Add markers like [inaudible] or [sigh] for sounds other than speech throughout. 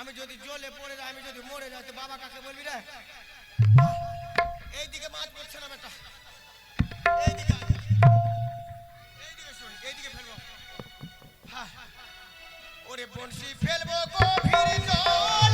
আমি যদি জলে পড়ে যাই, আমি যদি মরে যাই, তো বাবা কাকে বলবি রে? এইদিকে মাছ পড়ছে না বেটা। এইদিকে। এইদিকে ওরে বনশি ফেলব গভীর জলে।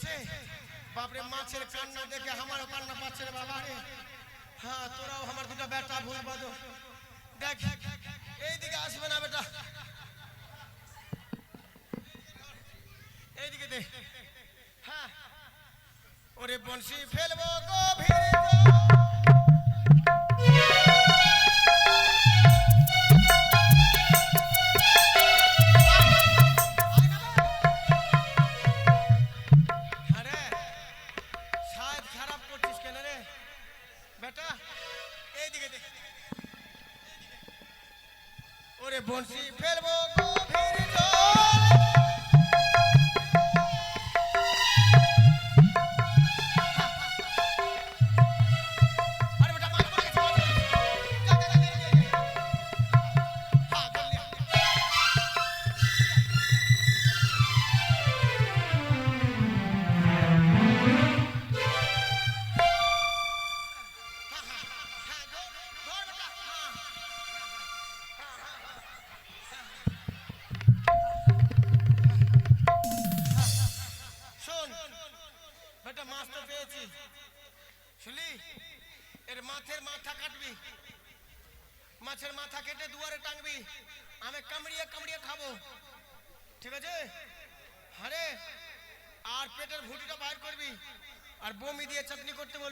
আছে? বাপরে, মাছের কান্না দেখে আমারও কান্না পাচ্ছে রে বাবা রে। হ্যাঁ তোরাও আমার দুটো বেটা ভুল বাদ দেখ, এইদিকে আসবে না বেটা। এইদিকে দে। হ্যাঁ। ওরে বংশী ফেলব গভীর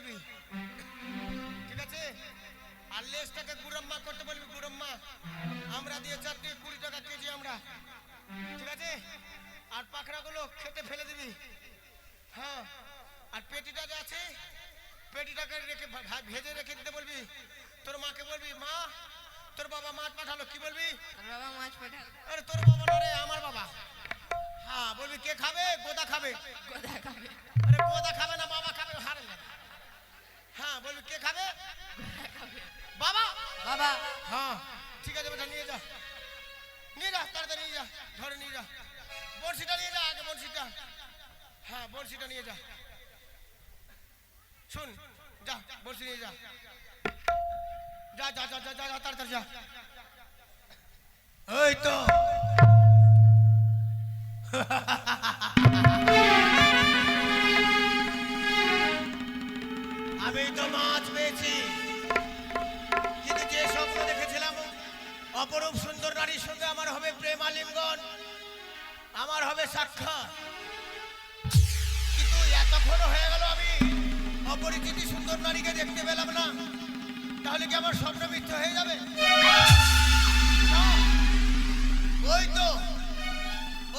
বলবি ঠিক আছে? আর লেজটাকে গুড়ম্মা করতে বলবি গুড়ম্মা। আমরা দিয়ে চাটনি কুড়ি টাকা কেজি আমরা। ঠিক আছে? আর পাখড়াগুলো খেতে ফেলে দিবি। হ্যাঁ। আর পেটিটা যে আছে পেটিটাকে রেখে ভেজে রেখে দিতে বলবি। তোর মাকে বলবি মা তোর বাবা মাছ পাঠালো। কি বলবি? বাবা মাছ পাঠাল। আরে তোর বাবা না রে আমার বাবা। হ্যাঁ বলবি কে খাবে? গোদা খাবে। কোথা খাবে। আরে গোদা খাবে না বাবা হ্যাঁ বলবি কে খাবে? বাবা? বাবা। হ্যাঁ ঠিক আছে বেটা নিয়ে যা। নিয়ে যা তাড়াতাড়ি নিয়ে যা ধরে নিয়ে যা। বড়শিটা নিয়ে যা আগে বড়শিটা। হ্যাঁ বড়শিটা নিয়ে যা। শুন যা বড়শি নিয়ে যা। যা যা যা যা যা যা, তাড়াতাড়ি যা। ওই তো। [laughs] আমি তো মাছ পেয়েছি। কিন্তু যে স্বপ্ন দেখেছিলাম, অপরূপ সুন্দর নারীর সঙ্গে আমার হবে প্রেম আলিঙ্গন আমার হবে সাক্ষাৎ। কিন্তু এতক্ষণ হয়ে গেল আমি অপরিচিতি সুন্দর নারীকে দেখতে পেলাম না। তাহলে কি আমার স্বপ্ন মিথ্যে হয়ে যাবে? ওই তো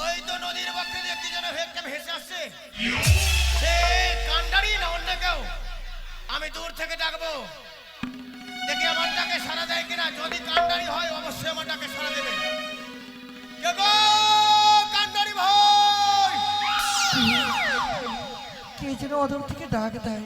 ওই তো নদীর পক্ষে কি যেন একটা ভেসে আসছে। সে কান্ডারি না অন্য কেউ? আমি দূর থেকে ডাকবো। দেখি আমার ডাকে সারা দেয় কিনা। যদি কান্ডারি হয়, অবশ্যই আমার ডাকে সারা দেবে। কে কান্ডারি ভাই! কে যেন অদূর থেকে ডাক দেয়।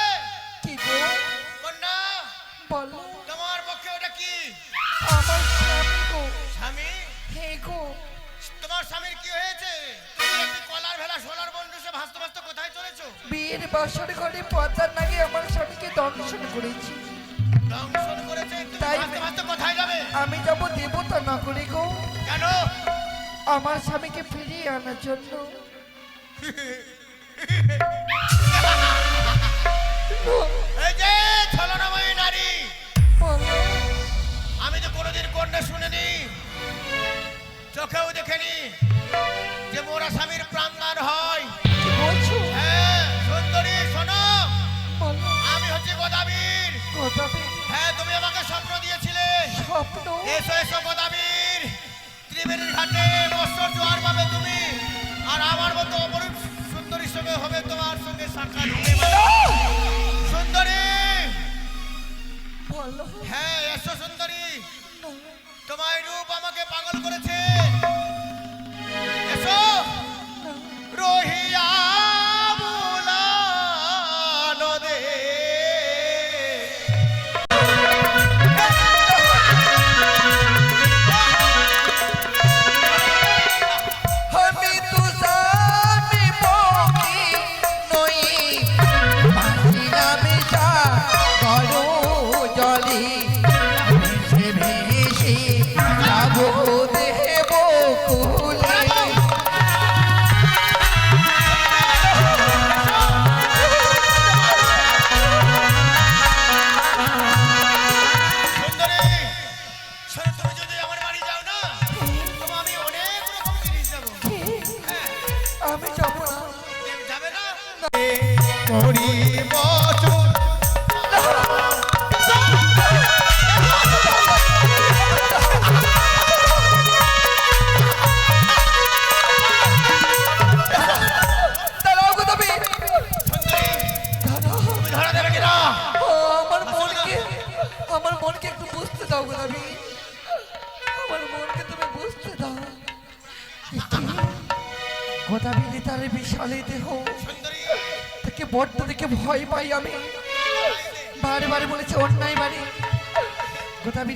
বাসর ঘরে পচার নাগে আমার স্বামীকে দংশন করেছি। দংশন করেছে তাই আমি যাব দেবতা নগরে গো। কেন? আমার স্বামীকে ফিরিয়ে আনার জন্য। [laughs] pra caramba.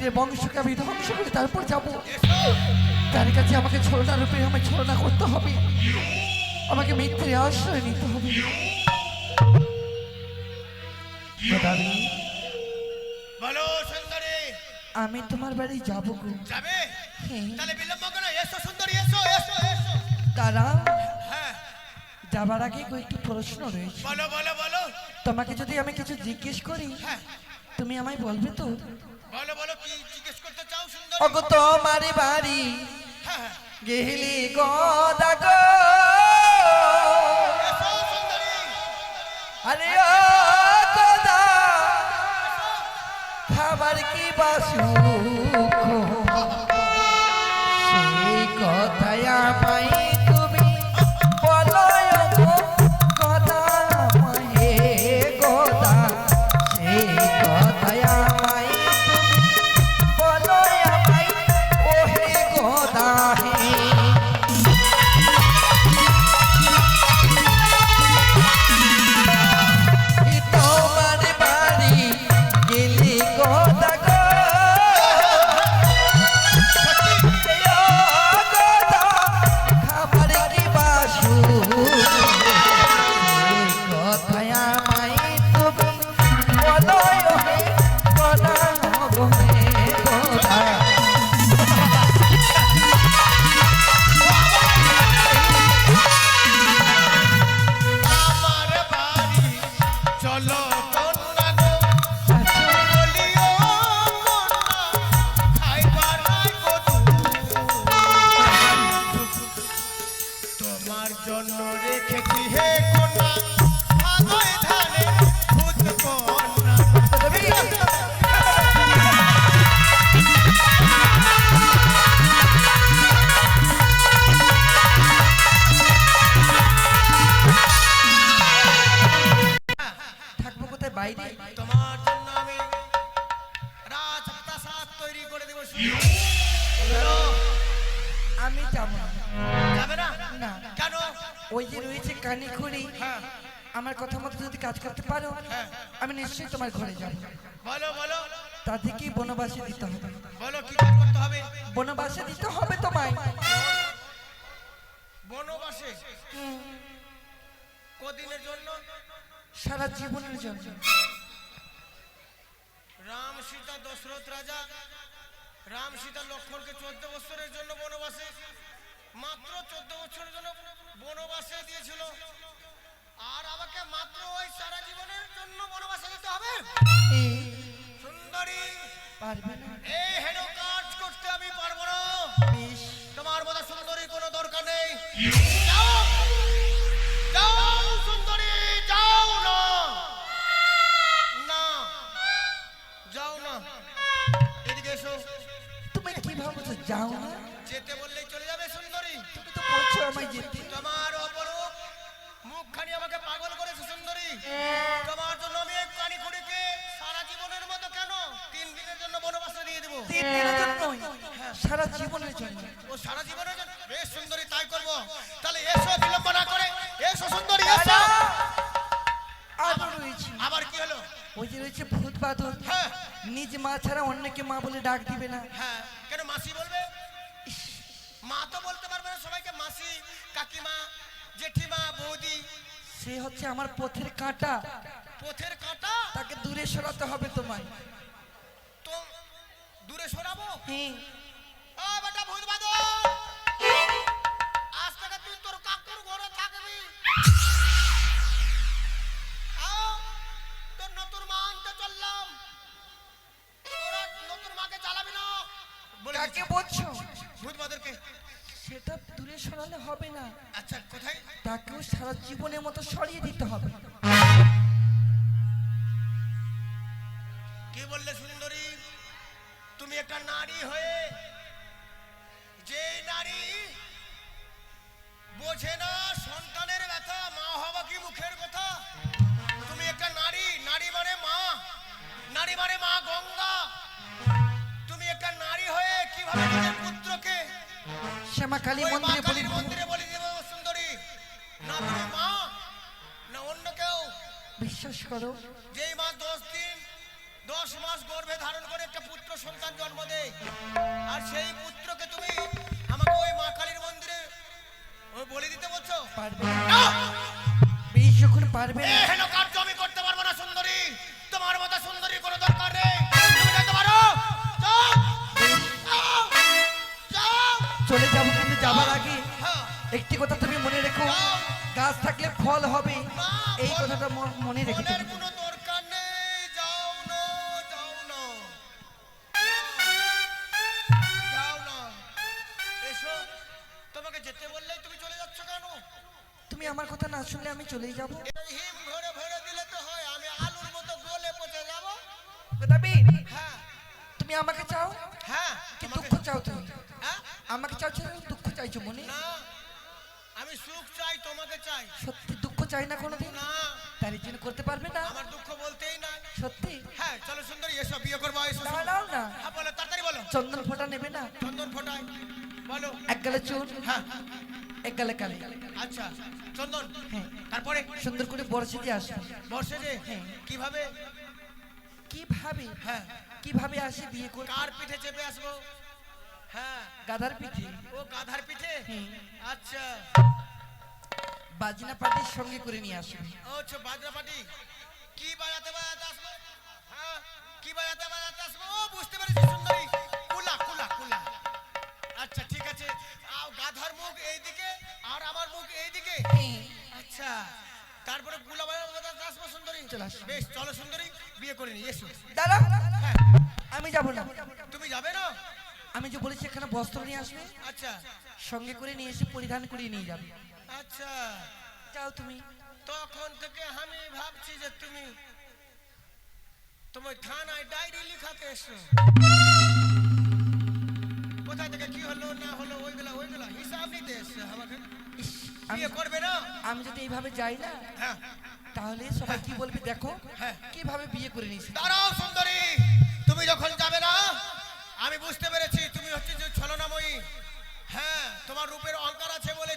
নিজের বংশকে আমি ধ্বংস করে তারপর যাব। তার কাছে আমাকে ছলনা রূপে আমাকে ছলনা করতে হবে। আমাকে মিথ্যে আশ্রয় নিতে হবে। আমি তোমার বাড়ি যাব যাবে? হ্যাঁ। তাহলে বিলম্ব করো তারা হ্যাঁ। যাবার আগে কয়েকটি প্রশ্ন রয়েছে। বলো বলো বলো। তোমাকে যদি আমি কিছু জিজ্ঞেস করি হ্যাঁ। তুমি আমায় বলবে তো? বলো বলো কি জিজ্ঞেস করতে চাও সুন্দর? ওগো তোমার বাড়ি হ্যাঁ, হ্যাঁ। গেলি গদা গো আরে ও গদা খাবার কি বাসু? রাম সীতা লক্ষ্মণকে চোদ্দ বছরের জন্য বনবাসে মাত্র চোদ্দ বছরের জন্য বনবাসে দিয়েছিল। আর আমাকে মাত্র ওই সারা জীবনের জন্য বনবাসে দিতে হবে। সুন্দরী এই হেন কাজ করতে আমি পারব না। তোমার মতো সুন্দরী কোনো দরকার নেই। যাও না। যেতে বললেই চলে যাবে সুন্দরী। তুমি তো বলছো আমায় যেতে। তোমার অপরূপ মুখখানি আমাকে পাগল করেছে সুন্দরী। তোমার জন্য আমি এই কানি কুড়িকে সারা জীবনের মতো কেন তিন দিনের জন্য বনবাসে দিয়ে দেবো? তিন দিনের জন্যই সারা জীবনের জন্য। ও সারা জীবনের জন্য? বেশ সুন্দরী তাই করব। তাহলে এসো বিলম্ব না করে। এসো সুন্দরী এসো। আবার আবার কি হলো? ওই যে রয়েছে ভূত বাদল হ্যাঁ। নিজ মা ছাড়া অন্যকে মা বলে ডাক দিবে না। হ্যাঁ। কেন মাসি বলবে? মা তো বলতে পারবে না সবাইকে মাসি কাকিমা জেঠিমা বৌদি। সে হচ্ছে আমার পথের কাঁটা। পথের কাঁটা? তাকে দূরে সরাতে হবে তোমায়। তো দূরে সরাবো? হ্যাঁ। ও বেটা ভূত বাদল চালাবি না। কাকে বলছো? ভূত সেটা দূরে সরালে হবে না। আচ্ছা কোথায়? তাকেও সারা জীবনের মতো সরিয়ে দিতে হবে। কি বললে সুন্দরী? তুমি একটা নারী হয়ে কথাটা ম- মনে রেখে কোনো দরকার নেই যাও না যাও না। যাও না। এসো। তোমাকে যেতে বললেই তুমি চলে যাচ্ছ কেন? তুমি আমার কথা না শুনলে আমি চলেই যাব। বিয়ে করব দাঁড়াও না। হ্যাঁ বলো তাড়াতাড়ি বলো। চন্দন ফোঁটা নেবে না? চন্দন ফোটাই বলো। এক গালে চুল হ্যাঁ। এক গালে কালে। আচ্ছা চন্দন। হ্যাঁ। তারপরে? সুন্দর করে বর্ষে দিয়ে আসবে। বর্ষে যে হ্যাঁ। কীভাবে? কীভাবে? হ্যাঁ। কীভাবে আসে বিয়ে করে কার পিঠে চেপে আসব? হ্যাঁ। গাধার পিঠে। ও গাধার পিঠে। আচ্ছা। বাজনা পাটির সঙ্গে করে নিয়ে আসবে। ও আচ্ছা বাজনা পাটি কি বাজাতে বাজাতে আসব? হ্যাঁ। কি বাজাতে বাজাতে আসব? ও বুঝতে পেরেছি সুন্দরী। কুলা কুলা কুলা। আচ্ছা ঠিক আছে। আও গাধার মুখ এইদিকে আর আমার মুখ এইদিকে। আচ্ছা তারপরে কুলা বাজাতে আসব সুন্দরী। বেশ চলো সুন্দরী বিয়ে করে নি এসো। দাঁড়া হ্যাঁ। আমি যাব না। তুমি যাবে না? আমি যে বলেছি এখানে বস্ত্র নিয়ে আসবে আচ্ছা। সঙ্গে করে নিয়ে এসে পরিধান করিয়ে নিয়ে যাবে। আচ্ছা। যাও তুমি। তখন থেকে আমি ভাবছি যে তুমি তোমার থানায় ডায়েরি লিখাতে এসো কোথা থেকে কি হলো না হলো ওই বেলা ওই বেলা? হিসাব নিতে এসছো আমাকে? বিয়ে করবে না? আমি যদি এইভাবে যাই না হ্যাঁ। তাহলে সবাই কি বলবে দেখো? হ্যাঁ। কীভাবে বিয়ে করে নিয়েছি? দাঁড়াও সুন্দরী তুমি যখন যাবে না আমি বুঝতে পেরেছি তুমি হচ্ছে যে ছলনাময়ী। হ্যাঁ তোমার রূপের অহংকার আছে বলে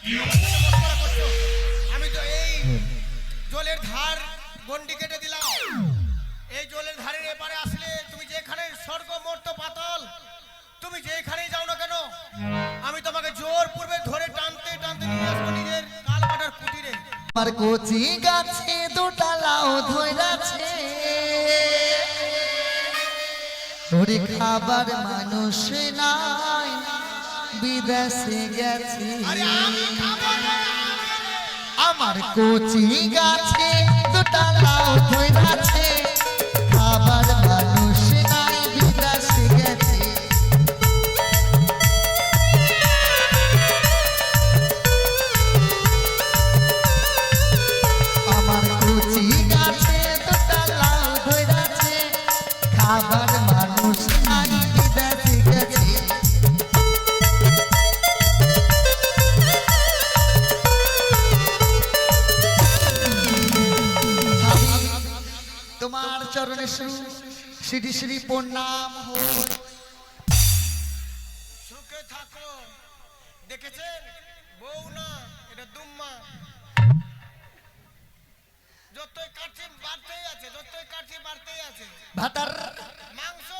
আমি তো এই জলের ধার গন্ডি কেটে দিলাম। এই জলের ধারের এপারে আসলে তুমি যেখানে স্বর্গ মর্ত পাতল তুমি যেখানেই যাও না কেন আমি তোমাকে জোর পূর্বে ধরে টানতে টানতে নিয়ে আসব নিজের কাল কাটার। আমার কচি গাছে দুটা লাউ ধইরাছে ওরে খাবার মানুষ নাই বিদেশে গেছে। আমার কচি গাছে দুটা লাউ ধইরাছে চরণে শ্রী- শ্রী প্রণাম হোক। সুখে থাকো। দেখেছেন? বউ না এটা দুম্মা। যতই কাটছে বাড়তেই আছে যতই কাটছে বাড়তেই আছে। ভাতার। মাংস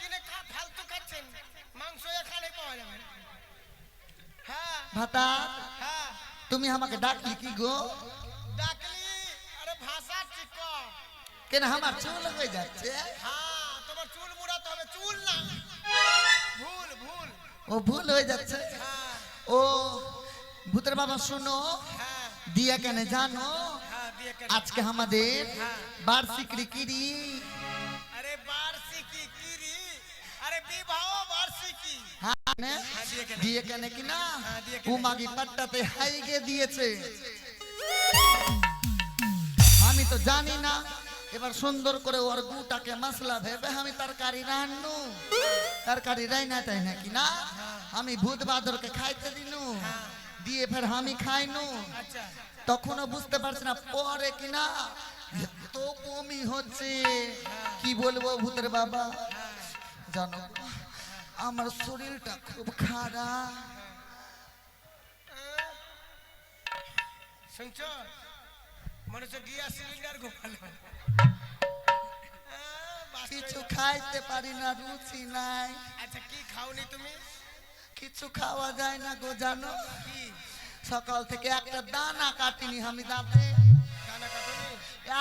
কিনে খা ফালতু খাচ্ছেন। মাংস এখানে পাওয়া যাবে। হ্যাঁ। ভাতা হ্যাঁ। তুমি আমাকে ডাকলি কি গো? ডাকলি? আরে ভাষা ঠিক কর। কেন আমার চুল হয়ে যাচ্ছে? হ্যাঁ তোমার চুল মুড়াতে হবে চুল না। ভুল ভুল। ও ভুল হয়ে যাচ্ছে? হ্যাঁ। ও ভূতের বাবা শুনো। হ্যাঁ। দিয়া কেন জানো? আজকে আমাদের বার্ষিক রিকিরি। আরে বার্ষিকী কিরি? আরে বিবাহ বার্ষিকী। দিয়ে কেন? কি না? হ্যাঁ, দিয়ে কেন? ও মাগি পাট্টাতে হাইগে দিয়েছে? আমি তো জানি না। এবার সুন্দর করে ওর গুটাকে মশলা ভেবে আমি তরকারি রান্নু। তরকারি রাইনা তাই নাকি না? আমি ভূত বাদরকে খাইতে দিনু। দিয়ে ফের আমি খাইনু। আচ্ছা। তখনও বুঝতে পারছি না পরে কিনা এত বমি হচ্ছে। কি বলব ভূতের বাবা? জানো আমার শরীরটা খুব খারাপ। শুনছ? মনে হচ্ছে গ্যাস সিলিন্ডার গোপাল কিছু খাইতে পারি না রুচি নাই। আচ্ছা কি খাওনি তুমি? কিছু খাওয়া যায় না গো জানো? সকাল থেকে একটা দানা কাটিনি আমি দাঁতে।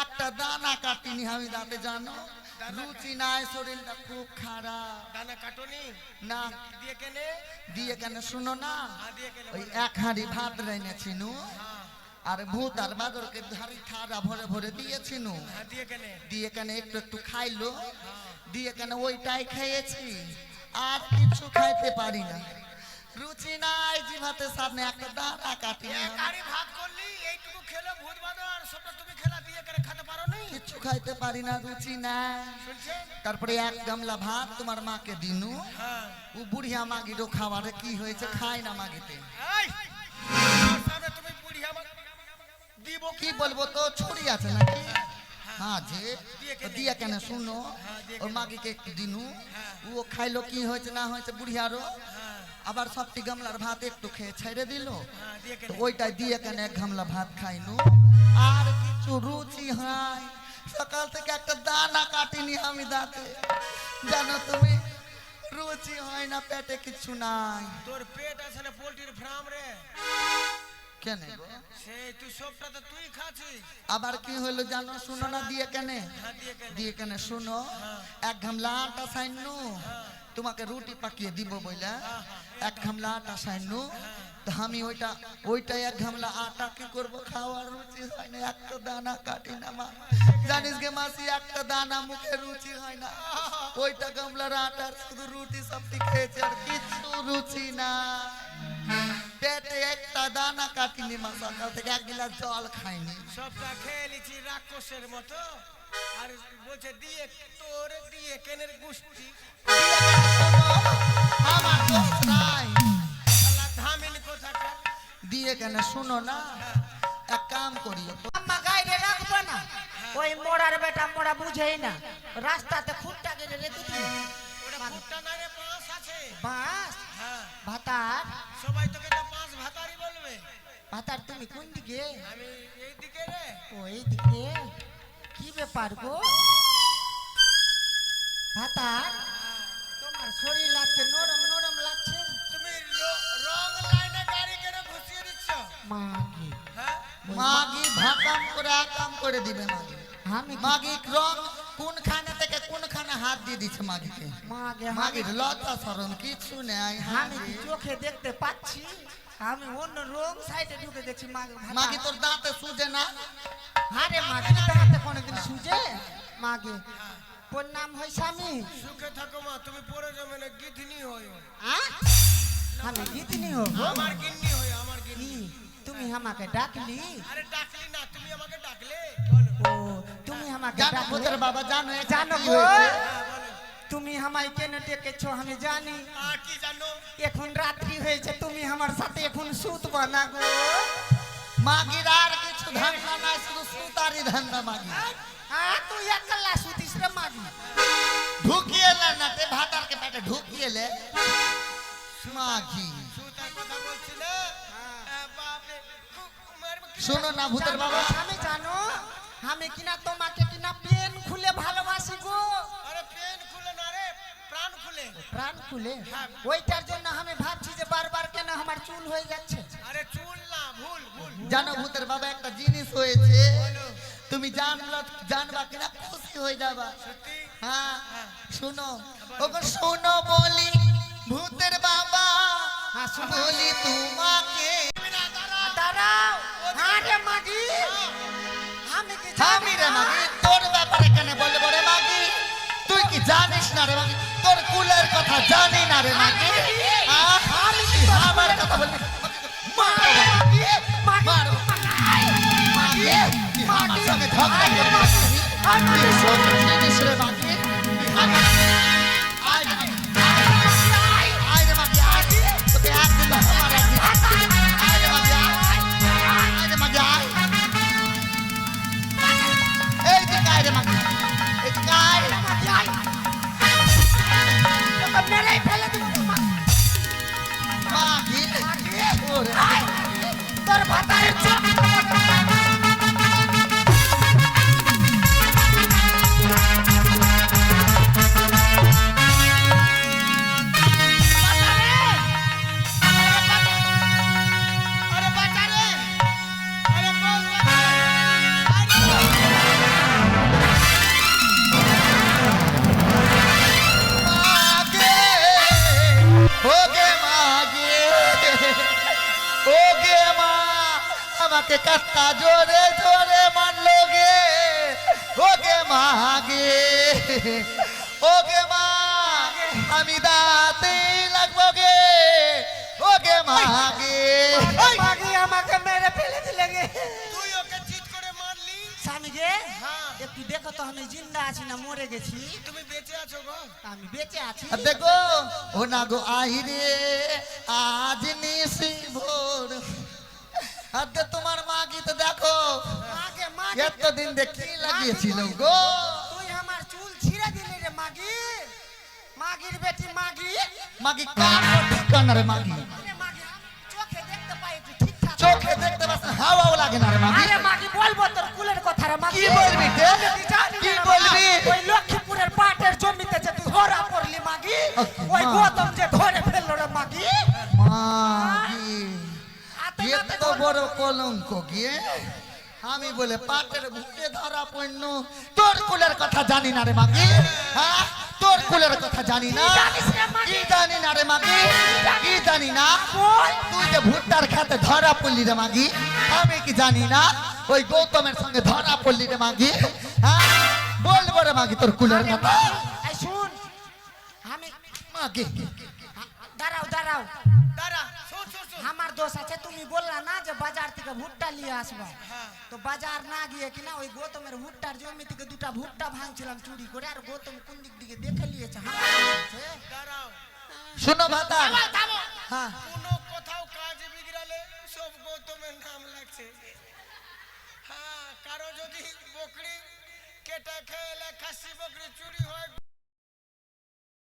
একটা দানা কাটিনি আমি দাঁতে জানো? রুচি নাই শরীরটা খুব খারাপ। দানা কাটনি? না। দিয়ে কেনে? দিয়ে কেন শুনো না। হ্যাঁ ওই এক হাঁড়ি ভাত রেনেছিনু হ্যাঁ। আর ভূত আর বাদরকে হাড়ি থাড়া ভরে ভরে দিয়েছিনু। হ্যাঁ দিয়ে কেনে? একটু একটু খাইলো। দিয়ে কেন ওইটাই খেয়েছি। আর কিছু খাইতে পারি না। রুচি নাই জিভাতে সামনে একটা দানা কাটি। না। ভাত করলি এইটুকু খেলো ভূত বাদর আর সবটা তুমি খেলা দিয়ে কেনে খেতে পারো নি? কিছু খাইতে পারি না রুচি নাই। তারপরে এক গামলা ভাত তোমার মাকে দিনু। হ্যাঁ। ও বুড়িয়া মাগিরও খাবারে কি হয়েছে খাই না মাগিতে। এই! তুমি বুড়ি আমার দিব কি বলব? তো ছড়ি আছে নাকি? হ্যাঁ যে দিয়ে কেনে? দিয়া কেন শুনো? হ্যাঁ, ওর মাগিকে একটু দিনু? ও খাইলো কি হয়েছে না হয়েছে বুড়িয়ারও হ্যাঁ। আবার সবটি গামলার ভাত একটু খেয়ে ছেড়ে দিল? হ্যাঁ তো কেনে ওইটাই দিয়ে কেন এক গামলা ভাত খাইনু? আর কিছু রুচি হয় সকাল থেকে একটা দানা কাটিনি আমি দাঁতে। জানো তুমি রুচি হয় না পেটে কিছু নাই। তোর পেট না পোল্ট্রির ফার্ম রে? কেন সেই তুই সবটা তো তুই খাচ্ছিস। আবার কি হলো জানো? শুনো না দিয়ে কেনে? হ্যাঁ দিয়ে কেনে। শুনো। এক গামলা আটা সাইনু তোমাকে রুটি পাকিয়ে দিব বইলা। এক গামলা আটা সাইনু তো আমি ওইটা ওইটা এক গামলা আটা কি করব? খাওয়ার রুচি হয় না একটা দানা কাটি না মা। জানিস গে মাসি একটা দানা মুখে রুচি হয় না। ওইটা গামলার আটার শুধু রুটি সবটি খেয়েছে আর কিছু রুচি না। পেটে একটা দানা কাটিনি মা সকাল থেকে এক গিলাস জল খাইনি। সবটা খেয়ে নিচ্ছি রাক্ষসের মতো। আর বলছে দিয়ে তোর দিয়ে কেনের গুষ্টি আমার দোষ নাই। ধামিন দিয়ে কেন শুনো না? এক কাম করিও আম্মা গাইডে রাখব না। ওই মোড়ার বেটা মোড়া বুঝেই না। রাস্তাতে খুঁটটা গেলে রেখে দিল ওটা ফুটটা না রে পাঁচ আছে। বাস হ্যাঁ। ভাতার? সবাই তোকে তো পাঁচ ভাতার তুমি কোন দিকে? আমি এই দিকে রে। ওই দিকে? কি ব্যাপার গো? ভাতার তোমার শরীর আজকে নরম নরম লাগছে। তুমি রং লাইনে গাড়ি কেন ঘুষিয়ে দিচ্ছ। মাগি। হ্যাঁ? মাগি ভাকাম করে আকাম করে দিবে মাগি। আমি মাগি রং কোনখানে থেকে কোনখানে হাত দিয়ে দিচ্ছে মাগিকে? মাগে মাগির লতা সরম কিছু নেই। আমি চোখে দেখতে পাচ্ছি? আমি অন্য রোগ সাইডে ঢুকে দেখছি মাগে তোর দাঁতে সুজে না? আরে মাগে দাঁড়াতে কোনোদিন সুজে? মাগে। তোর নাম হয় স্বামী। সুখে থাকো মা তুমি পরে যাবে না গিধনি হইও আহ? আমি গীতিনি হব আমার গিন্নি হই আমার গিন্নি। তুমি আমাকে ডাকলি? আরে ডাকলি না তুমি আমাকে ডাকলে? বলো ও তুমি আমাকে জানো ডাকলে? ভূতের বাবা জানো জানো গো আমায় কেন ডেকেছো আমি জানি আর কি জানো এখন রাত্রি হয়েছে তুমি আমার সাথে এখন সুতবা না গো মাগির আর কিছু ধান্দা নাই শুধু সুতারি ধান্দা মাগি হ্যাঁ তুই একলা সুতিস রে মাগি ঢুকিয়ে লে না তে ভাতারকে পেটে ঢুকিয়ে লে মাগি সুতার কথা বলছি না আহ, বাপরে কু- কুমার কি- শোনো না ভূতের বাবা আমি জানো আমি কিনা তোমাকে কিনা পেন খুলে ভালোবাসি গো আরে পেন খুলে না রে প্রাণ খুলে। প্রাণ খুলে? ওইটার জন্য আমি ভাবছি যে বারবার কেন আমার চুল হয়ে যাচ্ছে? আরে চুল না ভুল ভুল। জানো ভূতের বাবা একটা জিনিস হয়েছে। তুমি জানলো জানবা কিনা খুশি হয়ে যাবা। হ্যাঁ শোনো। ওগো শোনো বলি ভূতের বাবা। হ্যাঁ, বলি তোমাকে। দাঁড়াও। আরে মাগি। আমি কি রে মাগি। তোর ব্যাপারে কেন বলব রে মাগি? কি জানিস না রে মাগি? তোর কুলের কথা জানি না রে মাগি। আমি কি আমার কথা আমার সঙ্গে ঝগড়া রে। তোর ভাতারের ওগে মা আমি দাঁতে লাগবো গে ওগে মাগে মাগি আমাকে মেরে ফেলে দিলে গে। তুই ওকে চিট করে মারলি? স্বামী গে হ্যাঁ। একটু দেখো তো আমি জিন্দা আছি না মরে গেছি। তুমি বেঁচে আছো গো। আমি বেঁচে আছি। আর দেখো ও না গো আহিরে আজ নিশি ভোর আর তোমার মাগি তো দেখো এতদিন দেখি লাগিয়েছিল গো তুই আমার চুল ছিঁড়ে দিলি রে মাগি মাগির বেটি মাগি। মাগি কার ঠিকানা রে মাগি। চোখে দেখতে পাস হাওয়াও লাগে না রে মাগি। আরে মাগি বলব তোর কুলের কথা রে মাগি। কি বলবি তে? কি বলবি? ওই লক্ষ্মীপুরের পাটের জমিতে যে তুই ধরা পড়লি মাগি আহ, ওই। গৌতম যে ধরে ফেলল রে মাগি। মাগি। হাতে এ তো বড় কলঙ্ক গিয়ে আমি বলে পাটের ভুটে ধরা পড়ল। তোর কুলের কথা জানি না রে মাগি হ্যাঁ? তোর কুলের কথা জানি না। কি জানি না রে মাগি। কি জানি না। তুই যে ভুট্টার খাতে ধরা পড়লি রে মাগি আমি কি জানি না? ওই গৌতমের সঙ্গে ধরা পড়লি রে মাগি হ্যাঁ? বলব রে মাগি তোর কুলের কথা। শুন। আমি মাগি। দাঁড়াও দাঁড়াও। দাঁড়া শোন শোন। আমার দোষ আছে তুমি বললা না যে বাজার থেকে ভুট্টা নিয়ে আসবা। হ্যাঁ। তো বাজার না গিয়ে কিনা ওই গৌতমের ভুট্টার জমি থেকে দুটা ভুট্টা ভাঙছিলাম চুরি করে আর গৌতম কোন দিক দিকে দেখে নিয়েছে শুনো ভাতা। হ্যাঁ। কোনো কোথাও কাজ বিগড়ালে সব গৌতমের নাম লাগছে। হ্যাঁ কারও যদি বকরি কেটে খেলে খাসি বকরি চুরি হয়